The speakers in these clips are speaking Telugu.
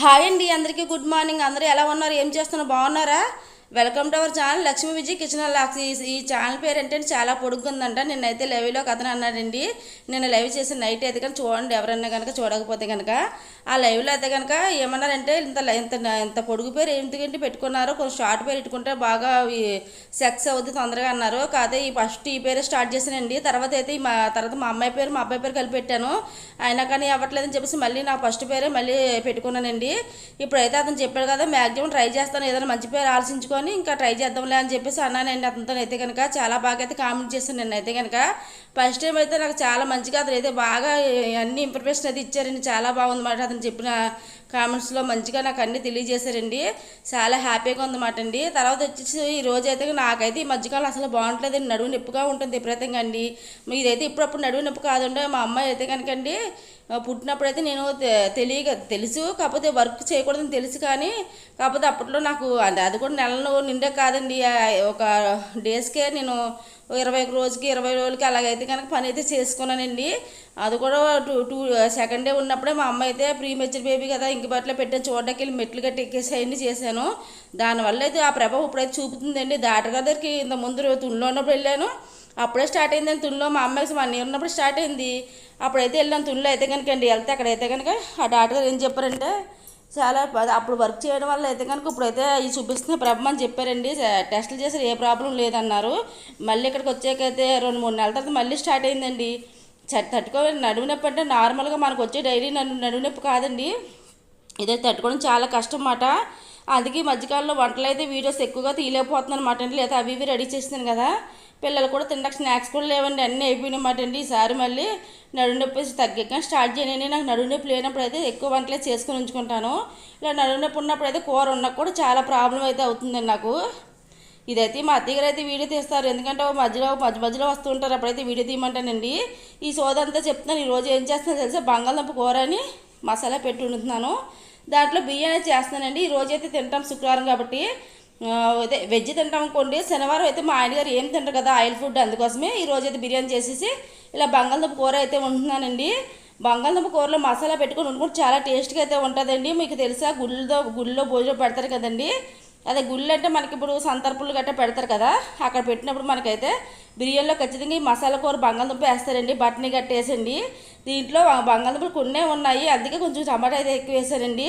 హాయ్ అండి అందరికీ గుడ్ మార్నింగ్. అందరూ ఎలా ఉన్నారు? ఏం చేస్తున్నారు? బాగున్నారా? Welcome to our channel Lakshmi Vijay kitchen lakhs. ఈ ఛానల్ పేరు ఏంటంటే చాలా పొడుగుందంట. నిన్నైతే లైవ్లో కథను అన్నాడండి. నేను లైవ్ చేసిన నైట్ అయితే కనుక చూడండి ఎవరన్నా కనుక చూడకపోతే కనుక. ఆ లైవ్లో అయితే కనుక ఏమన్నారంటే ఇంత ఇంత ఇంత పొడుగు పేరు ఎందుకంటే పెట్టుకున్నారు కొంచెం షార్ట్ పేరు పెట్టుకుంటే బాగా సెక్స్ అవుద్ది తొందరగా అన్నారు. కాదే ఈ ఫస్ట్ ఈ పేరే స్టార్ట్ చేశానండి. తర్వాత అయితే మా తర్వాత మా అమ్మాయి పేరు మా అబ్బాయి పేరు కలిపి పెట్టాను. అయినా కానీ అవ్వట్లేదని చెప్పేసి మళ్ళీ నా ఫస్ట్ పేరే మళ్ళీ పెట్టుకున్నానండి. ఇప్పుడైతే అతను చెప్పాడు కదా మ్యాక్సిమం ట్రై చేస్తాను. ఏదైనా మంచి పేరు ఆలోచించుకో ఆలోచించుకొని ఇంకా ట్రై చేద్దాంలే అని చెప్పేసి అన్నానండి. అతనితో అయితే కనుక చాలా బాగా అయితే కామెంట్ చేశాను నేను అయితే కనుక ఫస్ట్ టైం అయితే నాకు చాలా మంచిగా అతను అయితే బాగా అన్ని ఇన్ఫర్మేషన్ అయితే ఇచ్చారండి. చాలా బాగుందన్నమాట అతను చెప్పిన కామెంట్స్లో మంచిగా నాకు అన్నీ తెలియజేశారండి. చాలా హ్యాపీగా ఉందన్నమాట అండి. తర్వాత వచ్చేసి ఈ రోజు అయితే నాకైతే ఈ మధ్యకాలం అసలు బాగుంటలేదండి. నడువు నొప్పిగా ఉంటుంది విపరీతంగా అండి. ఇదైతే ఇప్పుడప్పుడు నడువు నొప్పి కాదండి. మా అమ్మాయి అయితే కనుకండి పుట్టినప్పుడైతే నేను తెలియక తెలుసు కాకపోతే వర్క్ చేయకూడదని తెలుసు కానీ కాకపోతే అప్పట్లో నాకు అది కూడా నెలలో నిండా కాదండి. ఒక డేస్కే నేను ఇరవై ఒక రోజుకి ఇరవై రోజులకి అలాగైతే కనుక పని అయితే చేసుకున్నానండి. అది కూడా టూ టూ సెకండ్ డే ఉన్నప్పుడే మా అమ్మ అయితే ప్రీ మెచ్యూర్ బేబీ కదా ఇంక బట్టలో పెట్టాను చూడడానికి వెళ్ళి మెట్లు గట్టి ఎక్కేసి అవన్నీ చేశాను దానివల్ల అయితే ఆ ప్రభావం ఇప్పుడైతే చూపుతుందండి. డాక్టర్ గారికి ఇంత ముందు తుళ్ళో ఉన్నప్పుడు వెళ్ళాను. అప్పుడే స్టార్ట్ అయింది తుల్లో మా అమ్మాయికి వన్ ఇయర్ ఉన్నప్పుడు స్టార్ట్ అయింది. అప్పుడైతే వెళ్ళాను తుల్లో అయితే కనుక అండి వెళ్తే అక్కడైతే కనుక ఆ డాక్టర్ గారు ఏం చెప్పారంటే చాలా అప్పుడు వర్క్ చేయడం వల్ల అయితే కనుక ఇప్పుడైతే ఇది చూపిస్తున్న ప్రభం అని చెప్పారండి. టెస్టులు చేసి ఏ ప్రాబ్లం లేదన్నారు. మళ్ళీ ఇక్కడికి వచ్చాకైతే రెండు మూడు నెలల తర్వాత మళ్ళీ స్టార్ట్ అయిందండి. చ- తట్టుకో నడుము నొప్పి అంటే నార్మల్గా మనకు వచ్చే డైలీ నడు నడుము నొప్పి కాదండి. ఇదే తట్టుకోవడం చాలా కష్టం మాట అందుకే ఈ మధ్యకాలంలో వంటలు అయితే వీడియోస్ ఎక్కువగా తీయలేకపోతున్నాను అనమాట అండి. లేదా అవి ఇవి రెడీ చేస్తున్నాను కదా. పిల్లలు కూడా తినడానికి స్నాక్స్ కూడా లేవండి. అన్నీ అయిపోయినాయి అండి. ఈసారి మళ్ళీ నడుము నొప్పి తగ్గక స్టార్ట్ చేయనండి నాకు నడుము నొప్పి లేనప్పుడు అయితే ఎక్కువ వంటలే చేసుకుని ఉంచుకుంటాను. ఇలా నడుము నొప్పి ఉన్నప్పుడు అయితే కూర ఉన్నా కూడా చాలా ప్రాబ్లం అయితే అవుతుందండి నాకు. ఇదైతే మా అత్తయ్య గారు అయితే వీడియో తీస్తారు. ఎందుకంటే మధ్యలో మధ్య మధ్యలో వస్తూ ఉంటారు. అప్పుడైతే వీడియో తీయమంటానండి. ఈ సోదంతా చెప్తున్నాను. ఈరోజు ఏం చేస్తున్నాను తెలిసే? బంగాళదుంప కూర అని మసాలా పెట్టి ఉంటున్నాను దాంట్లో బిర్యానీ చేస్తున్నానండి. ఈ రోజు అయితే తింటాం శుక్రవారం కాబట్టి. అయితే అదే వెజ్ తింటాం అనుకోండి. శనివారం అయితే మా ఆయన గారు ఏం తింటారు కదా? ఆయిల్ ఫుడ్ అందుకోసమే ఈ రోజు అయితే బిర్యానీ చేసేసి ఇలా బంగాళదుంప కూర అయితే ఉంటున్నానండి బంగాళదుంప కూరలో మసాలా పెట్టుకొని వండుకుంటే చాలా టేస్ట్గా అయితే ఉంటుందండి. మీకు తెలుసా? గుళ్ళతో గుళ్ళో భోజనం పెడతారు కదండి. అదే గుళ్ళు అంటే మనకి ఇప్పుడు సంతర్పులు గట్రా పెడతారు కదా అక్కడ పెట్టినప్పుడు మనకైతే బిర్యానీలో ఖచ్చితంగా ఈ మసాలా కూర బంగాళదుంప వేస్తారండి బట్నీ గట్టేసండి దీంట్లో బంగాళదుంపలు కొన్నే ఉన్నాయి అందుకే కొంచెం టమాటా అయితే ఎక్కువ వేసారండి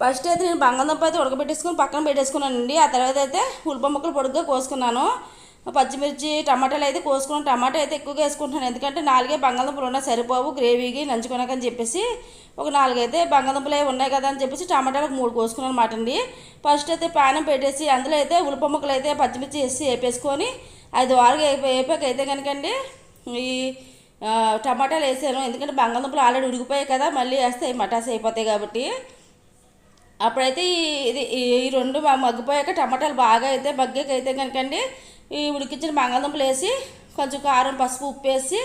ఫస్ట్ అయితే నేను బంగాళదుంప అయితే ఉడకబెట్టేసుకుని పక్కన పెట్టేసుకున్నానండి ఆ తర్వాత అయితే ఉల్లిపాయ ముక్కలు పొడుగ్గా కోసుకున్నాను. పచ్చిమిర్చి టమాటాలు అయితే కోసుకున్నాను. టమాటా అయితే ఎక్కువగా వేసుకుంటున్నాను. ఎందుకంటే నాలుగే బంగాళదుంపలు ఉన్నాయి సరిపోవు గ్రేవీకి నంచుకున్నాకని చెప్పేసి ఒక నాలుగైతే బంగాళదుంపలు అవి ఉన్నాయి కదా అని చెప్పేసి టమాటాలకు మూడు కోసుకున్నాను అనమాట అండి. ఫస్ట్ అయితే పానం పెట్టేసి అందులో అయితే ఉల్లిపాయ ముక్కలు అయితే పచ్చిమిర్చి వేసి వేపేసుకొని ఐదు వారు వేపాక అయితే కనుకండి ఈ టమాటాలు వేసాను. ఎందుకంటే బంగాళదుంపలు ఆల్రెడీ ఉడికిపోయాయి కదా మళ్ళీ వేస్తాయి మటాస్ అయిపోతాయి కాబట్టి. అప్పుడైతే ఈ ఇది ఈ రెండు మగ్గిపోయాక టమాటాలు బాగా అయితే మగ్గాక అయితే కనుకండి ఈ ఉడికించిన బంగాళదుంపలు వేసి కొంచెం కారం పసుపు ఉప్పు వేసి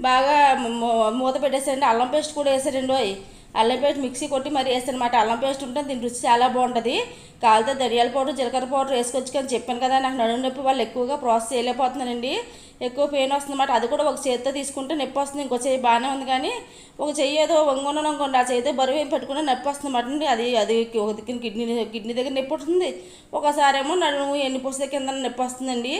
బాగా మూ- మూత పెట్టేసండి అల్లం పేస్ట్ కూడా వేసారండి ఓయ్ అల్లం పేస్ట్ మిక్సీ కొట్టి మరి వేస్తానమాట అల్లం పేస్ట్ ఉంటే దీని రుచి చాలా బాగుంటుంది. కాలితే ధనియాల పౌడర్ జీలకర్ర పౌడర్ వేసుకొచ్చి కానీ చెప్పాను కదా నాకు నడుము నొప్పి వాళ్ళు ఎక్కువగా ప్రాసెస్ చేయలేకపోతున్నానండి. ఎక్కువ పెయిన్ వస్తుందన్నమాట. అది కూడా ఒక చేతితో తీసుకుంటే నొప్పి వస్తుంది. ఇంకో చేయి బాగానే ఉంది కానీ ఒక చెయ్యి ఏదో వంగున్నాను అనుకోండి ఆ చేతితో బరువు ఏం పెట్టుకున్నా నొప్పి వస్తుందన్నమాట అండి. అది అది ఒక దగ్గర కిడ్నీ కిడ్నీ దగ్గర నొప్పి ఉంటుంది ఒకసారి ఏమో నడుము ఎన్ని పుస్తక కింద నొప్పి వస్తుందండి.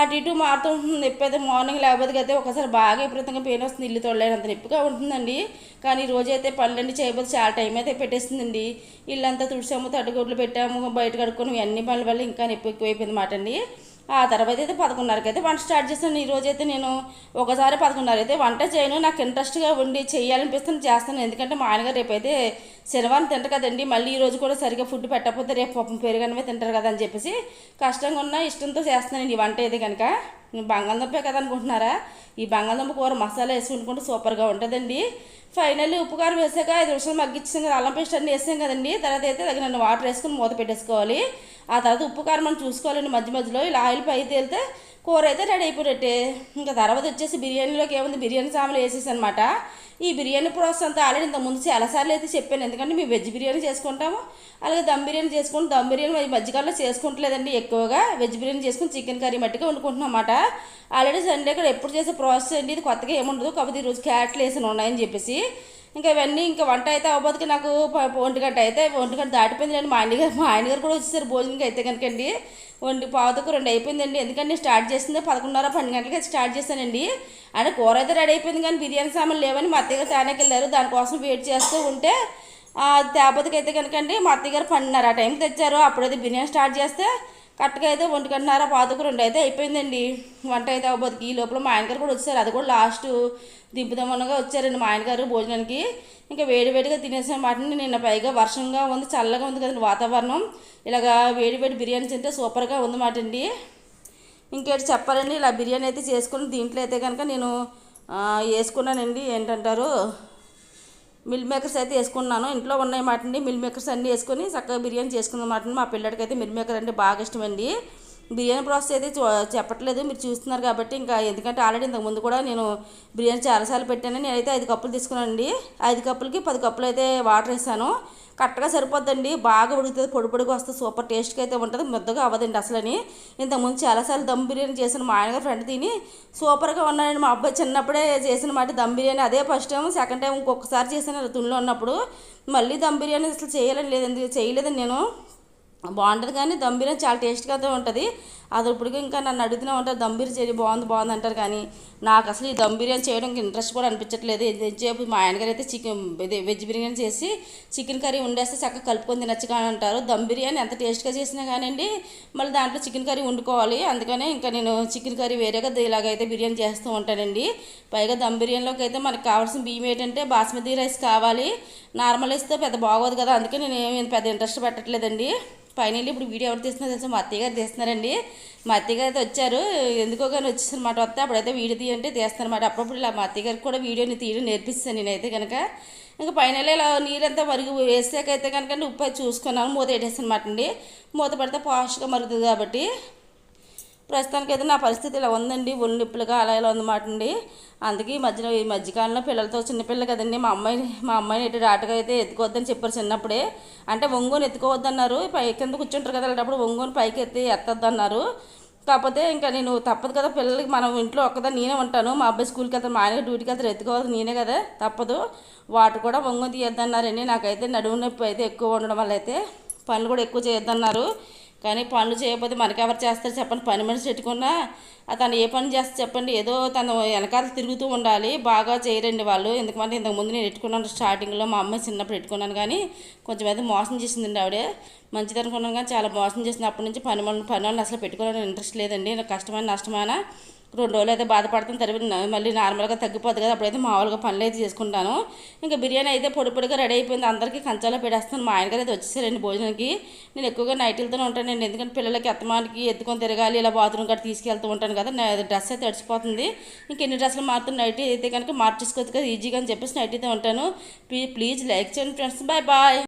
అటు ఇటు మారుతూ ఉంటుంది. నొప్పి అయితే మార్నింగ్ లేకపోతే అయితే ఒకసారి బాగా విపరీతంగా పెయిన్ వస్తుంది. ఇల్లు తొడలేనంత నొప్పిగా ఉంటుందండి. కానీ ఈ రోజైతే పనులన్నీ చేయబోతే చాలా టైం అయితే పెట్టేస్తుందండి. ఇల్లంతా తుడిసాము తడ్డుగొడ్లు పెట్టాము బయట కడుక్కొని ఇవన్నీ పనుల వల్ల ఇంకా నొప్పి ఎక్కువైపోయింది మాట అండి. ఆ తర్వాత అయితే పదకొండున్నరకి అయితే వంట స్టార్ట్ చేస్తాను ఈరోజైతే అయితే నేను ఒకసారి పదకొండున్నర అయితే వంట చేయను. నాకు ఇంట్రెస్ట్గా ఉండి చేయాలనిపిస్తుంది చేస్తాను. ఎందుకంటే మా ఆయనగారు రేపైతే అయితే శనివారం తింటారు కదండి. మళ్ళీ ఈ రోజు కూడా సరిగ్గా ఫుడ్ పెట్టకపోతే రేపు పాపం పెరుగనమే తింటారు కదా అని చెప్పేసి కష్టంగా ఉన్న ఇష్టంతో చేస్తానండి ఈ వంట అయితే కనుక బంగాళదుంపే కదా అనుకుంటున్నారా? ఈ బంగాళదుంప కూర మసాలా వేసి వండుకుంటే సూపర్గా ఉంటుందండి. ఫైనల్లీ ఉప్పు కారం వేసాక ఐదు నిమిషాలు మగ్గించాం కదా అల్లం పేస్ట్ అన్నీ వేసాం కదండి. తర్వాత అయితే తగిన వాటర్ వేసుకుని మూత పెట్టేసుకోవాలి. ఆ తర్వాత ఉప్పు కారం మనం చూసుకోవాలండి మధ్య మధ్యలో. ఇలా ఆయిల్ పై తేలితే కూర అయితే రెడీ అయిపోయినట్టే ఇంకా తర్వాత వచ్చేసి బిర్యానీలోకి ఏముంది? బిర్యానీ సామాన్లు వేసేసనమాట ఈ బిర్యానీ ప్రాసెస్ అంతా ఆల్రెడీ ఇంత ముందు చాలాసార్లు అయితే చెప్పాను. ఎందుకంటే మేము వెజ్ బిర్యానీ చేసుకుంటాము. అలాగే దమ్ బిర్యానీ చేసుకుని దమ్ బిర్యానీ ఈ మధ్యకాలంలో చేసుకుంటలేదండి ఎక్కువగా. వెజ్ బిర్యానీ చేసుకుని చికెన్ కర్రీ మట్టిగా వండుకుంటున్నాం అన్నమాట ఆల్రెడీ సండే ఇక్కడ ఎప్పుడు చేసే ప్రాసెస్ అండి. ఇది కొత్తగా ఏముండదు. కాకపోతే ఈరోజు క్యాట్లు వేసిన ఉన్నాయని చెప్పేసి. ఇంకా ఇవన్నీ ఇంకా వంట అయితే అవ్వబోతుకి నాకు ప- ఒంటి గంట అయితే ఒంటి గంట నేను మా ఆయన గారు మా ఆయన గారు కూడా వచ్చేసారు భోజనంకి అయితే కనుకండి ఒంటి పావుతకు రెండు అయిపోయిందండి. ఎందుకంటే స్టార్ట్ చేసింది పదకొండున్నర పన్నెండు గంటలకి స్టార్ట్ చేశానండి. అంటే కూర అయితే రెడీ అయిపోయింది కానీ బిర్యానీ సామాన్లు లేవని మా అత్తయ్య గారు వెళ్ళారు. దానికోసం వెయిట్ చేస్తూ ఉంటే తేపతికి అయితే కనుకండి మా అత్తయ్య గారు పన్నెండున్నర ఆ టైంకి తెచ్చారు. అప్పుడైతే బిర్యానీ స్టార్ట్ చేస్తే కరెక్ట్గా అయితే ఒంటి గంటన్నర పాతకు రెండు అయితే అయిపోయిందండి. వంట అయితే అవ్వబోతుకి ఈ లోపల మా ఆయన గారు కూడా వచ్చారు అది కూడా లాస్ట్ దింపుదామనగా వచ్చారండి మా ఆయన గారు భోజనానికి. ఇంకా వేడివేడిగా తినేసిన వాటిని నిన్న పైగా వర్షంగా ఉంది చల్లగా ఉంది కదండి వాతావరణం. ఇలాగా వేడివేడి బిర్యానీ తింటే సూపర్గా ఉంది మాట అండి. ఇంకేటి చెప్పాలండి? ఇలా బిర్యానీ అయితే చేసుకుని దీంట్లో అయితే కనుక నేను వేసుకున్నానండి. ఏంటంటారు? మిల్ మేకర్స్ అయితే వేసుకున్నాను. ఇంట్లో ఉన్నాయి మాట అండి మిల్ మేకర్స్ అన్నీ వేసుకొని చక్కగా బిర్యానీ చేసుకున్నమాట మా పిల్లడికి అయితే మిల్ మేకర్ అంటే బాగా ఇష్టమండి. బిర్యానీ ప్రాసెస్ అయితే చెప్పట్లేదు. మీరు చూస్తున్నారు కాబట్టి ఇంకా ఎందుకంటే ఆల్రెడీ ఇంతకు ముందు కూడా నేను బిర్యానీ చాలాసార్లు పెట్టాను. నేనైతే ఐదు కప్పులు తీసుకున్నానండి. ఐదు కప్పులకి పది కప్పులు అయితే వాటర్ వేసాను. కరెక్ట్గా సరిపోద్దండి. బాగా ఉడుకుతుంది. పొడి పొడిగా వస్తుంది. సూపర్ టేస్ట్గా అయితే ఉంటుంది. ముద్దగా అవ్వదండి అసలని. ఇంతకుముందు చాలాసార్లు దమ్ బిర్యానీ చేసిన మా ఆయన ఫ్రెండ్ తిని సూపర్గా ఉన్నాడండి మా అబ్బాయి. చిన్నప్పుడే చేసిన మాట దమ్ బిర్యానీ అదే ఫస్ట్ టైం సెకండ్ టైం ఇంకొకసారి చేశాను. తుణిలో ఉన్నప్పుడు మళ్ళీ దమ్ బిర్యానీ అసలు చేయాలని. లేదండి చేయలేదండి నేను. బాగుంటుంది కానీ దమ్ బిర్యానీ చాలా టేస్ట్గా అయితే ఉంటుంది. అది ఇప్పటికీ ఇంకా నన్ను అడుగుతూనే ఉంటారు దమ్ బిర్యానీ చేయి బాగుంది బాగుంది అంటారు కానీ నాకు అసలు ఈ దమ్ బిర్యానీ చేయడానికి ఇంట్రెస్ట్ కూడా అనిపించట్లేదు. ఎంతసేపు మా ఆయనగారు అయితే చికెన్ ఇది వెజ్ బిర్యానీ చేసి చికెన్ కర్రీ వండేస్తే చక్కగా కలుపుకొని తినచ్చు కానీ అంటారు. దమ్ బిర్యానీ ఎంత టేస్ట్గా చేసినా కానివ్వండి మళ్ళీ దాంట్లో చికెన్ కర్రీ వండుకోవాలి. అందుకనే ఇంకా నేను చికెన్ కర్రీ వేరేగా ఇలాగైతే బిర్యానీ చేస్తూ ఉంటానండి. పైగా దమ్ బిర్యానీలోకి అయితే మనకు కావాల్సిన బియ్యం ఏంటంటే బాస్మతి రైస్ కావాలి. నార్మల్ ఇస్తే పెద్ద బాగోదు కదా అందుకే నేను ఏమి పెద్ద ఇంట్రెస్ట్ పెట్టట్లేదండి. ఫైనల్లీ ఇప్పుడు వీడియో ఎవరు తీస్తున్నారు తెలుసు? మా అత్తయ్య గారు తీస్తున్నారండి. మా అత్తయ్య గారు అయితే వచ్చారు. ఎందుకో కానీ వచ్చేసనమాట వస్తే అప్పుడైతే వీడియో తీయంటే తీస్తానమాట అప్పుడప్పుడు ఇలా మా అత్తయ్య గారికి కూడా వీడియోని తీయడం నేర్పిస్తాను నేనైతే కనుక ఇంకా ఫైనల్ ఇలా నీరంతా మరుగు వేసాకైతే కనుక ఉప్పు అయితే చూసుకున్నాను. మూత పెట్టేసానమాట అండి. మూత పెడితే ఫాస్ట్గా మరుగుతుంది కాబట్టి ప్రస్తుతానికి అయితే నా పరిస్థితి ఇలా ఉందండి. ఒళ్ళు నొప్పులుగా అలా ఇలా ఉందన్నమాట అండి. అందుకే ఈ మధ్యన ఈ మధ్యకాలంలో పిల్లలతో చిన్నపిల్ల కదండి. మా అమ్మాయి మా అమ్మాయిని ఎటు రాటుగా అయితే ఎత్తుకోవద్దని చెప్పారు చిన్నప్పుడే. అంటే ఒంగోని ఎత్తుకోవద్దన్నారు. పై కింద కూర్చుంటారు కదా అలాంటప్పుడు ఒంగోని పైకి ఎత్తి ఎత్తద్దన్నారు. కాకపోతే ఇంకా నేను తప్పదు కదా పిల్లలకి మనం ఇంట్లో ఒక్కదా నేనే ఉంటాను. మా అబ్బాయి స్కూల్కి వెళ్తాను మా ఆయన డ్యూటీకి వెళ్తారు ఎత్తుకోవాలి నేనే కదా తప్పదు. వాటర్ కూడా ఒంగోని తీయద్దన్నారండి. నాకైతే నడుము నొప్పి అయితే ఎక్కువ ఉండడం వల్ల అయితే పనులు కూడా ఎక్కువ చేయొద్దన్నారు. కానీ పనులు చేయకపోతే మనకెవరు చేస్తారు చెప్పండి. పని మనిషి పెట్టుకున్నా తను ఏ పని చేస్తే చెప్పండి. ఏదో తను వెనకాల తిరుగుతూ ఉండాలి. బాగా చేయరండి వాళ్ళు. ఎందుకంటే ఇంతకుముందు నేను పెట్టుకున్నాను స్టార్టింగ్లో మా అమ్మాయి చిన్నప్పుడు పెట్టుకున్నాను కానీ కొంచెం అయితే మోసం చేసిందండి ఆవిడే. మంచిది అనుకున్నాను కానీ చాలా మోసం చేసింది. అప్పటి నుంచి పని పని వాళ్ళని అసలు పెట్టుకోవాలని ఇంట్రెస్ట్ లేదండి. కష్టమైన నష్టమైన రెండు రోజులు అయితే బాధపడతాను తర్వాత మళ్ళీ నార్మల్గా తగ్గిపోద్ది కదా అప్పుడైతే మామూలుగా పనులు అయితే చేసుకుంటాను. ఇంకా బిర్యానీ అయితే పొడి పొడిగా రెడీ అయిపోయింది అందరికీ కంచాలో పెడేస్తాను మా ఆయన గారు అయితే వచ్చేసారండి భోజనానికి. నేను ఎక్కువగా నైటీలతోనే ఉంటానండి ఎందుకంటే పిల్లలకి అత్తమానికి ఎత్తుకొని తిరగాలి ఇలా బాత్రూమ్ కాడ తీసుకెళ్తూ ఉంటాను కదా నా డ్రెస్ అయితే తడిచిపోతుంది ఇంక ఎన్ని డ్రెస్సులు మారుతున్న నైటీ అయితే కనుక మార్చేసుకోవచ్చు కదా ఈజీగా అని చెప్పేసి నైట్ అయితే ఉంటాను. ప్లీజ్ లైక్ చేయండి ఫ్రెండ్స్ బాయ్ బాయ్.